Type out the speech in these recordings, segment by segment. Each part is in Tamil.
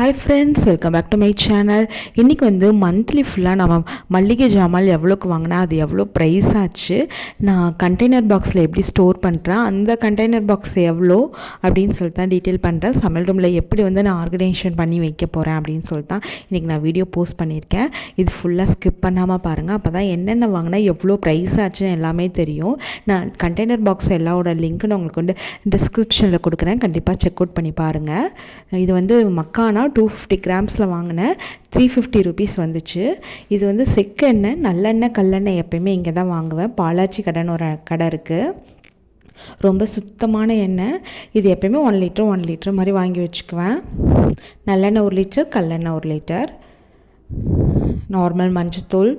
Hi friends welcome back to my channel இன்றைக்கி வந்து மந்த்லி ஃபுல்லாக நம்ம மல்லிகை ஜாமான் எவ்வளோக்கு வாங்கினா அது எவ்வளோ ப்ரைஸ் ஆச்சு? நான் கண்டெய்னர் பாக்ஸில் எப்படி ஸ்டோர் பண்ணுறேன் அந்த கண்டெய்னர் பாக்ஸ் எவ்வளோ? அப்படின்னு சொல்லிட்டு தான் டீட்டெயில் பண்ணுறேன் சமையல் ரூமில் எப்படி வந்து நான் ஆர்கனைசேஷன் பண்ணி வைக்க போகிறேன் அப்படின்னு சொல்லிட்டு தான் இன்றைக்கி நான் வீடியோ போஸ்ட் பண்ணியிருக்கேன். இது ஃபுல்லாக ஸ்கிப் பண்ணாமல் பாருங்கள் அப்போ தான் என்னென்ன வாங்கினா எவ்வளோ ப்ரைஸ் ஆச்சுன்னு எல்லாமே தெரியும். நான் கண்டெய்னர் பாக்ஸ் எல்லாவோட லிங்க்கு நான் உங்களுக்கு வந்து டிஸ்கிரிப்ஷனில் கொடுக்குறேன். கண்டிப்பாக செக் அவுட் பண்ணி பாருங்கள் இது வந்து மக்கானா டூ ஃபிஃப்டி கிராம்ஸில் வாங்கினேன். த்ரீ ஃபிஃப்டி ருபீஸ் வந்துச்சு. இது வந்து செக்கெண்ணெய் நல்லெண்ணெய் கல்லெண்ணெய் எப்பயுமே இங்கே தான் வாங்குவேன். பாலாச்சி கடைன்னு ஒரு கடை இருக்குது ரொம்ப சுத்தமான எண்ணெய். இது எப்பயுமே ஒன் லிட்டர் ஒன் லிட்டர் மாதிரி வாங்கி வச்சுக்குவேன். நல்லெண்ணெய் ஒரு லிட்டர் கல்லெண்ணெய் ஒரு லிட்டர் நார்மல் மஞ்சத்தூள்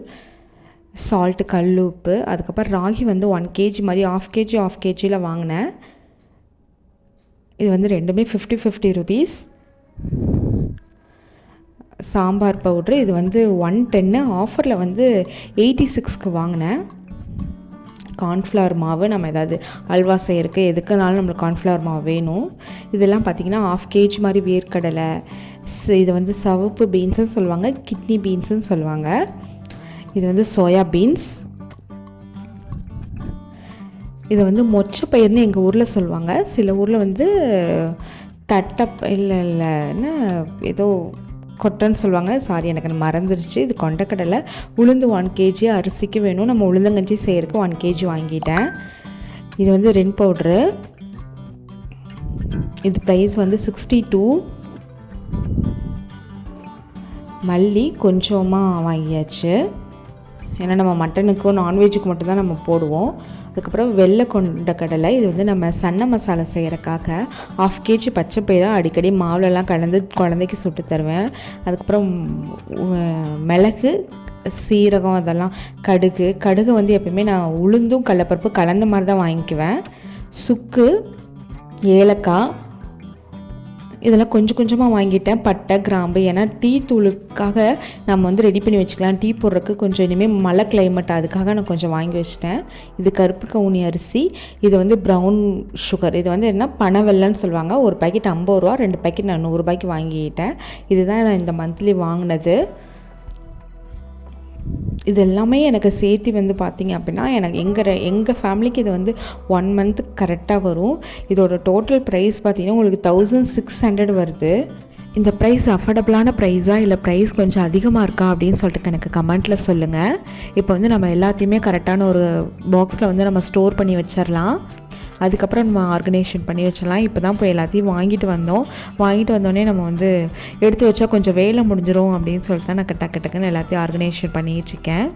சால்ட்டு கல் உப்பு. அதுக்கப்புறம் ராகி வந்து ஒன் கேஜி மாதிரி ஆஃப் கேஜி ஆஃப் கேஜியில் வாங்கினேன். இது வந்து ரெண்டுமே fifty fifty rupees sambar powder. இது வந்து ஒன் டென்னு ஆஃபரில் வந்து எயிட்டி சிக்ஸ்க்கு வாங்கினேன். கார்ன்ஃப்ளவர் மாவு நம்ம ஏதாவது அல்வா செய்யறதுக்கு எதுக்குனாலும் நம்மளுக்கு கார்ன்ஃப்ளவர் மாவு வேணும். இதெல்லாம் பார்த்திங்கன்னா ஆஃப் கேஜி மாதிரி வேர்க்கடலை இது வந்து சவப்பு பீன்ஸுன்னு சொல்லுவாங்க கிட்னி பீன்ஸுன்னு சொல்லுவாங்க. இது வந்து சோயா பீன்ஸ் இதை வந்து மொச்சை பயிர்னு எங்கள் ஊரில் சொல்லுவாங்க. சில ஊரில் வந்து தட்டை இல்லை இல்லைன்னா ஏதோ கொட்டைன்னு சொல்லுவாங்க. சாரி எனக்கு மறந்துருச்சு. இது கொண்டக்கடலை. உளுந்து ஒன் கேஜி அரிசிக்கு வேணும். நம்ம உளுந்தங்கஞ்சி செய்கிறதுக்கு ஒன் கேஜி வாங்கிட்டேன். இது வந்து ரென் பவுட்ரு இது ப்ரைஸ் வந்து சிக்ஸ்டி டூ மல்லி கொஞ்சமாக வாங்கியாச்சு. ஏன்னா நம்ம மட்டனுக்கும் நான்வெஜ்ஜுக்கு மட்டும்தான் நம்ம போடுவோம். அதுக்கப்புறம் வெள்ளை கொண்ட கடலை இது வந்து நம்ம சன்ன மசாலா செய்கிறக்காக ஆஃப் கேஜி பச்சை பயிரை அடிக்கடி மாவுலலாம் கலந்து குழந்தைக்கு சுட்டு தருவேன். அதுக்கப்புறம் மிளகு சீரகம் அதெல்லாம் கடுகு. கடுகு வந்து எப்பயுமே நான் உளுந்தும் கடலப்பருப்பு கலந்த மாதிரி தான் வாங்கிக்குவேன். சுக்கு ஏலக்காய் இதெல்லாம் கொஞ்சம் கொஞ்சமாக வாங்கிட்டேன். பட்டை கிராம்பு ஏன்னா டீ தூளுக்காக நம்ம வந்து ரெடி பண்ணி வச்சுக்கலாம். டீ போடுறதுக்கு கொஞ்சம் இனிமேல் மழை கிளைமேட் அதுக்காக நான் கொஞ்சம் வாங்கி வச்சிட்டேன். இது கருப்பு கவுனி அரிசி இது வந்து ப்ரௌன் சுகர் இது வந்து என்ன? பனவெல்லன்னு சொல்லுவாங்க. ஒரு பேக்கெட் ஐம்பது ரூபா ரெண்டு பேக்கெட் நான் நூறுரூபாய்க்கு வாங்கிட்டேன். இதுதான் நான் இந்த மந்த்லி வாங்கினது. இது எல்லாமே எனக்கு சேர்த்து வந்து பார்த்திங்க அப்படின்னா எனக்கு எங்கள் எங்கள் ஃபேமிலிக்கு இது வந்து ஒன் மந்த் கரெக்டாக வரும். இதோட டோட்டல் ப்ரைஸ் பார்த்திங்கன்னா உங்களுக்கு தௌசண்ட் சிக்ஸ் ஹண்ட்ரட் வருது. இந்த ப்ரைஸ் அஃபோர்டபுளான ப்ரைஸா இல்லை ப்ரைஸ் கொஞ்சம் அதிகமாக இருக்கா அப்படின்னு சொல்லிட்டு எனக்கு கமெண்ட்டில் சொல்லுங்கள் இப்போ வந்து நம்ம எல்லாத்தையுமே கரெக்டான ஒரு பாக்ஸில் வந்து நம்ம ஸ்டோர் பண்ணி வச்சிடலாம் அதுக்கப்புறம் நம்ம ஆர்கனைசேஷன் பண்ணி வச்சிடலாம். இப்போ தான் போய் எல்லாத்தையும் வாங்கிட்டு வந்தோம். வாங்கிட்டு வந்தோடனே நம்ம வந்து எடுத்து வச்சா கொஞ்சம் வேலை முடிஞ்சிடும் அப்படின்னு சொல்லிட்டு தான் நான் டக்கு டக்குன்னு எல்லாத்தையும் ஆர்கனைசேஷன் பண்ணிகிட்ருக்கேன்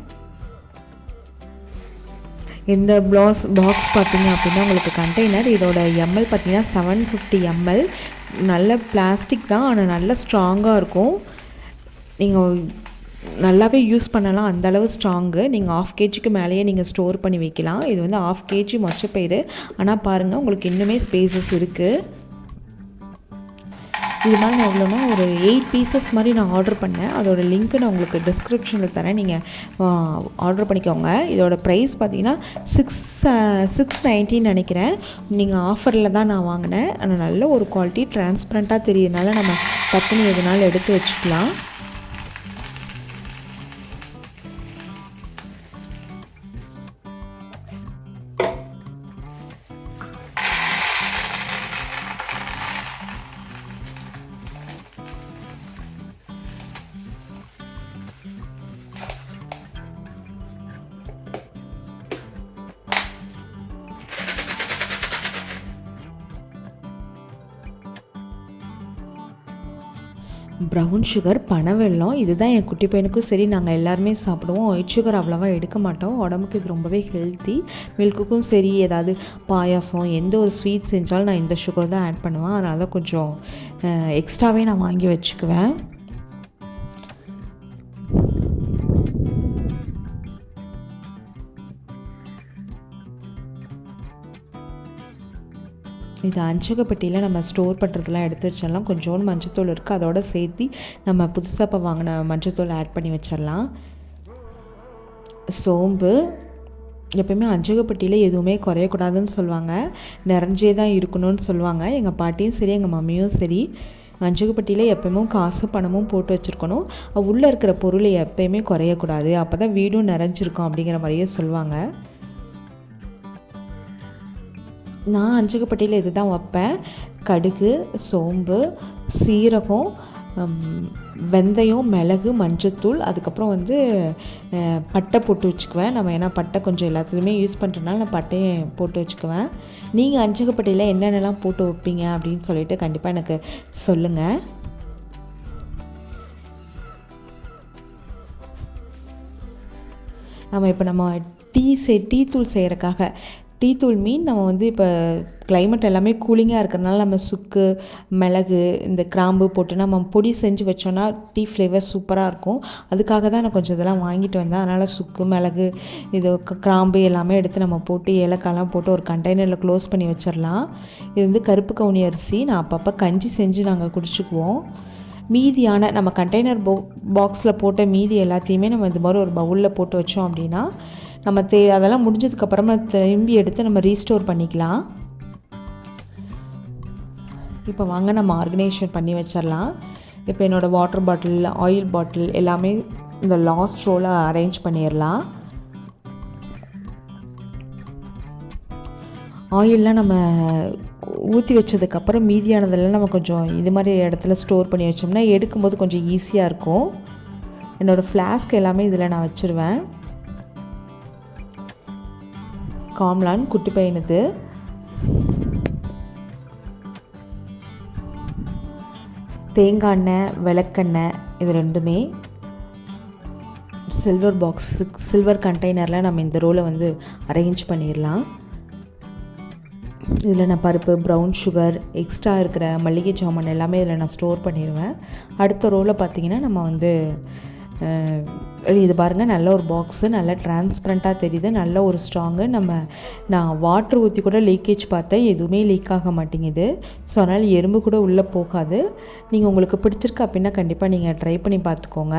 இந்த ப்ளாஸ் பாக்ஸ் பார்த்தீங்க அப்படின்னா உங்களுக்கு கண்டெய்னர் இதோட எம்எல் பார்த்தீங்கன்னா செவன் ஃபிஃப்டி எம்எல் நல்ல பிளாஸ்டிக் தான் ஆனால் நல்ல ஸ்ட்ராங்காக இருக்கும். நீங்கள் நல்லாவே யூஸ் பண்ணலாம். அந்தளவு ஸ்ட்ராங்கு நீங்கள் ஆஃப் கேஜிக்கு மேலேயே நீங்கள் ஸ்டோர் பண்ணி வைக்கலாம். இது வந்து ஆஃப் கேஜி மொச்சப்பயிறு. ஆனால் பாருங்கள் உங்களுக்கு இன்னுமே ஸ்பேசஸ் இருக்குது இது மாதிரி நான் எவ்வளோனா ஒரு எயிட் பீசஸ் மாதிரி நான் ஆர்டர் பண்ணேன். அதோட லிங்க்கு நான் உங்களுக்கு டிஸ்கிரிப்ஷனில் தரேன். நீங்கள் ஆர்டர் பண்ணிக்கோங்க. இதோட ப்ரைஸ் பார்த்தீங்கன்னா சிக்ஸ் சிக்ஸ் நைன்ட்டின்னு நினைக்கிறேன். நீங்கள் ஆஃபரில் தான் நான் வாங்கினேன். ஆனால் நல்ல ஒரு குவாலிட்டி டிரான்ஸ்பரண்ட்டாக தெரியுதுனால நம்ம டக்குன்னு எதுனாலும் எடுத்து வச்சுக்கலாம். ப்ரௌன் சுகர் பனவெல்லம் இதுதான் என் குட்டி பையனுக்கும் சரி நாங்கள் எல்லாருமே சாப்பிடுவோம். ஒயிட் சுகர் அவ்வளோவா எடுக்க மாட்டோம். உடம்புக்கு இது ரொம்பவே ஹெல்த்தி மில்க்குக்கும் சரி ஏதாவது பாயாசம் எந்த ஒரு ஸ்வீட் செஞ்சாலும் நான் இந்த சுகர் தான் ஆட் பண்ணுவேன். அதனால் தான் கொஞ்சம் எக்ஸ்ட்ராவே நான் வாங்கி வச்சுக்குவேன். இது அஞ்சகப்பட்டியில் நம்ம ஸ்டோர் பண்ணுறதுலாம் எடுத்து வச்சிடலாம். கொஞ்சோண்டு மஞ்சத்தூள் இருக்குது அதோட சேர்த்து நம்ம புதுசாக இப்போ வாங்கின மஞ்சத்தூள் ஆட் பண்ணி வச்சிடலாம். சோம்பு. எப்பயுமே அஞ்சகப்பட்டியில் எதுவுமே குறையக்கூடாதுன்னு சொல்லுவாங்க. நிறைஞ்சே தான் இருக்கணும்னு சொல்லுவாங்க. எங்கள் பாட்டியும் சரி எங்கள் மம்மியும் சரி மஞ்சகப்பட்டியில் எப்பயுமே காசு பணமும் போட்டு வச்சுருக்கணும். உள்ளே இருக்கிற பொருளை எப்பயுமே குறையக்கூடாது. அப்போ தான் வீடும் நிறைஞ்சிருக்கும் அப்படிங்கிற மாதிரியே சொல்லுவாங்க. நான் அஞ்சகப்பட்டியில் இது தான் வைப்பேன். கடுகு சோம்பு சீரகம் வெந்தயம் மிளகு மஞ்சத்தூள் அதுக்கப்புறம் வந்து பட்டை போட்டு வச்சுக்குவேன். நம்ம ஏன்னா பட்டை கொஞ்சம் எல்லாத்துலேயுமே யூஸ் பண்ணுறதுனால நான் பட்டையை போட்டு வச்சுக்குவேன். நீங்கள் அஞ்சகப்பட்டியில் என்னென்னலாம் போட்டு வைப்பீங்க அப்படின்னு சொல்லிட்டு கண்டிப்பாக எனக்கு சொல்லுங்கள் நம்ம இப்போ நம்ம டீ செ டீ தூள் செய்கிறக்காக டீ தூள் மீன் நம்ம வந்து இப்போ கிளைமேட் எல்லாமே கூலிங்காக இருக்கிறனால நம்ம சுக்கு மிளகு இந்த கிராம்பு போட்டு நம்ம பொடி செஞ்சு வச்சோன்னா டீ ஃப்ளேவர் சூப்பராக இருக்கும். அதுக்காக தான் நான் கொஞ்சம் இதெல்லாம் வாங்கிட்டு வந்தேன். அதனால் சுக்கு மிளகு இது கிராம்பு எல்லாமே எடுத்து நம்ம போட்டு ஏலக்காய்லாம் போட்டு ஒரு கண்டெய்னரில் க்ளோஸ் பண்ணி வச்சிடலாம் இது வந்து கருப்பு கவுனி அரிசி. நான் அப்பப்போ கஞ்சி செஞ்சு நாங்கள் குடிச்சுக்குவோம். மீதியான நம்ம கண்டெய்னர் போ பாக்ஸில் போட்ட மீதி எல்லாத்தையுமே நம்ம இந்த மாதிரி ஒரு பவுலில் போட்டு வச்சோம் அப்படின்னா நம்ம தே அதெல்லாம் முடிஞ்சதுக்கப்புறமா திரும்பி எடுத்து நம்ம ரீஸ்டோர் பண்ணிக்கலாம். இப்போ வாங்க நம்ம ஆர்கனைசேஷன் பண்ணி வச்சிடலாம். இப்போ என்னோடய வாட்டர் பாட்டில் ஆயில் பாட்டில் எல்லாமே இந்த லாஸ்ட் ரோவில் அரேஞ்ச் பண்ணிடலாம். ஆயிலெலாம் நம்ம ஊற்றி வச்சதுக்கப்புறம் மீதியானதெல்லாம் நம்ம கொஞ்சம் இது மாதிரி இடத்துல ஸ்டோர் பண்ணி வச்சோம்னா எடுக்கும்போது கொஞ்சம் ஈஸியாக இருக்கும். என்னோடய ஃப்ளாஸ்க் எல்லாமே இதில் நான் வச்சுருவேன். காம்லான் குட்டி பையனுது தேங்காய் எண்ணெய் விளக்கெண்ணெய் இது ரெண்டுமே சில்வர் பாக்ஸ் சில்வர் கண்டெய்னரில் நம்ம இந்த ரோலை வந்து அரேஞ்ச் பண்ணிடலாம். இதில் நான் பருப்பு ப்ரௌன் சுகர் எக்ஸ்ட்ரா இருக்கிற மளிகை ஜாமான் எல்லாமே இதில் நான் ஸ்டோர் பண்ணிடுவேன். அடுத்த ரோலை பார்த்திங்கன்னா நம்ம வந்து இது பாருங்கள் நல்ல ஒரு பாக்ஸு நல்ல டிரான்ஸ்பரண்ட்டாக தெரியுது நல்ல ஒரு ஸ்ட்ராங்கு நம்ம நான் வாட்ரு ஊற்றி கூட லீக்கேஜ் பார்த்தேன் எதுவுமே லீக் ஆக மாட்டேங்குது. ஸோ அதனால் எறும்பு கூட உள்ளே போகாது. நீங்கள் உங்களுக்கு பிடிச்சிருக்கு அப்படின்னா கண்டிப்பாக நீங்கள் ட்ரை பண்ணி பார்த்துக்கோங்க.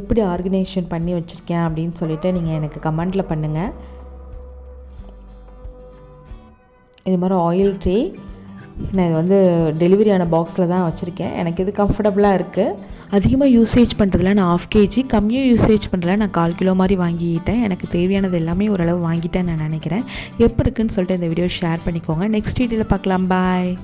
எப்படி ஆர்கனைசேஷன் பண்ணி வச்சுருக்கேன் அப்படின்னு சொல்லிவிட்டு நீங்கள் எனக்கு கமெண்ட்டில் பண்ணுங்கள் இது மாதிரி ஆயில் ட்ரே நான் இது வந்து டெலிவரி ஆன பாக்ஸில் தான் வச்சுருக்கேன். எனக்கு இது கம்ஃபர்டபுளாக இருக்குது அதிகமாக யூசேஜ் பண்ணுறதுல நான் ஆஃப் கேஜி கம்மியாக யூசேஜ் பண்ணுறதுல நான் கால் கிலோ மாதிரி வாங்கிக்கிட்டேன் எனக்கு தேவையானது எல்லாமே ஓரளவு வாங்கிட்டேன் நான் நினைக்கிறேன். எப்போ இருக்குன்னு சொல்லிட்டு இந்த வீடியோ ஷேர் பண்ணிக்கோங்க. நெக்ஸ்ட் வீடியோவில் பார்க்கலாம். பாய்